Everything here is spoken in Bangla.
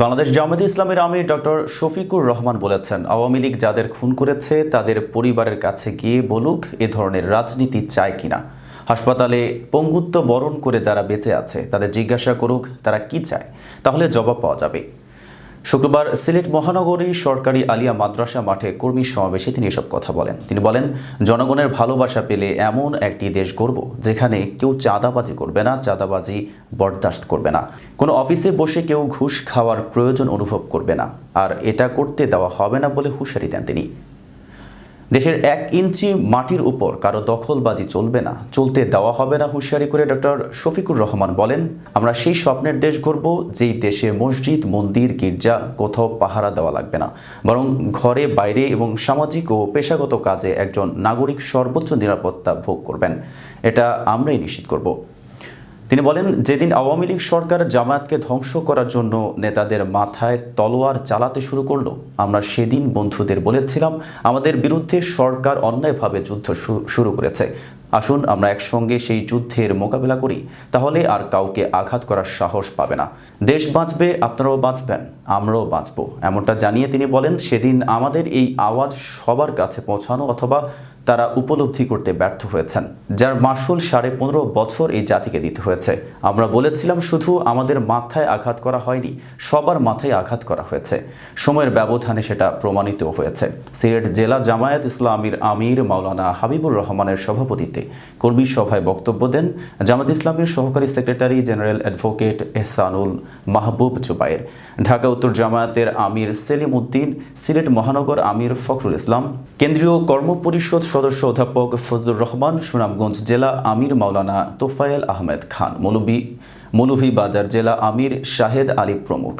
বাংলাদেশ জামাত ইসলামের আমির ডক্টর শফিকুর রহমান বলেছেন, আওয়ামী লীগ যাদের খুন করেছে তাদের পরিবারের কাছে গিয়ে বলুক এ ধরনের রাজনীতি চায় কিনা। হাসপাতালে পঙ্গুত্ব বরণ করে যারা বেঁচে আছে, তাদের জিজ্ঞাসা করুক তারা কি চায়। তাহলে জবাব পাওয়া যাবে। শুক্রবার সিলেট মহানগরী সরকারি আলিয়া মাদ্রাসা মাঠে কর্মী সমাবেশে তিনি এসব কথা বলেন। তিনি বলেন, জনগণের ভালোবাসা পেলে এমন একটি দেশ গড়ব, যেখানে কেউ চাঁদাবাজি করবে না, চাঁদাবাজি বরদাস্ত করবে না। কোনো অফিসে বসে কেউ ঘুষ খাওয়ার প্রয়োজন অনুভব করবে না, আর এটা করতে দেওয়া হবে না বলে হুঁশিয়ারি দেন তিনি। দেশের এক ইঞ্চি মাটির উপর কারও দখলবাজি চলবে না, চলতে দেওয়া হবে না হুঁশিয়ারি করে ডক্টর শফিকুর রহমান বলেন, আমরা সেই স্বপ্নের দেশ গড়ব, যেই দেশে মসজিদ, মন্দির, গির্জা, কোথাও পাহারা দেওয়া লাগবে না। বরং ঘরে বাইরে এবং সামাজিক ও পেশাগত কাজে একজন নাগরিক সর্বোচ্চ নিরাপত্তা ভোগ করবেন। এটা আমরাই নিশ্চিত করব। তিনি বলেন, যেদিন আওয়ামী লীগ সরকার জামায়াতকে ধ্বংস করার জন্য নেতাদের মাথায় তলোয়ার চালাতে শুরু করল, আমরা সেদিন বন্ধুদের বলেছিলাম, আমাদের বিরুদ্ধে সরকার অন্যায়ভাবে যুদ্ধ শুরু করেছে। আসুন, আমরা একসঙ্গে সেই যুদ্ধের মোকাবেলা করি, তাহলে আর কাউকে আঘাত করার সাহস পাবে না। দেশ বাঁচবে, আপনারাও বাঁচবেন, আমরাও বাঁচব। এমনটা জানিয়ে তিনি বলেন, সেদিন আমাদের এই আওয়াজ সবার কাছে পৌঁছানো অথবা তারা উপলব্ধি করতে ব্যর্থ হয়েছেন, যার মাসুল সাড়ে পনেরো বছর এই জাতিকে দিতে হয়েছে। আমরা বলেছিলাম শুধু আমাদের মাথায় আঘাত করা হয়নি, সবার মাথায় আঘাত করা হয়েছে। সময়ের ব্যবধানে সেটা প্রমাণিত হয়েছে। সিলেট জেলা জামায়াত ইসলামীর আমির মাওলানা হাবিবুর রহমানের সভাপতিত্বে কর্মী সভায় বক্তব্য দেন জামাত ইসলামীর সহকারী secretary general advocate Ehsanul Mahbub Zubair Dhaka উত্তর জামায়াতের আমির সেলিম উদ্দিন, সিলেট মহানগর আমির ফখরুল ইসলাম, কেন্দ্রীয় কর্মপরিষদ সদস্য অধ্যাপক ফজলুর রহমান, সুনামগঞ্জ জেলা আমির মাওলানা তোফায়েল আহমেদ খান, মৌলভী বাজার জেলা আমির শাহেদ আলী প্রমুখ।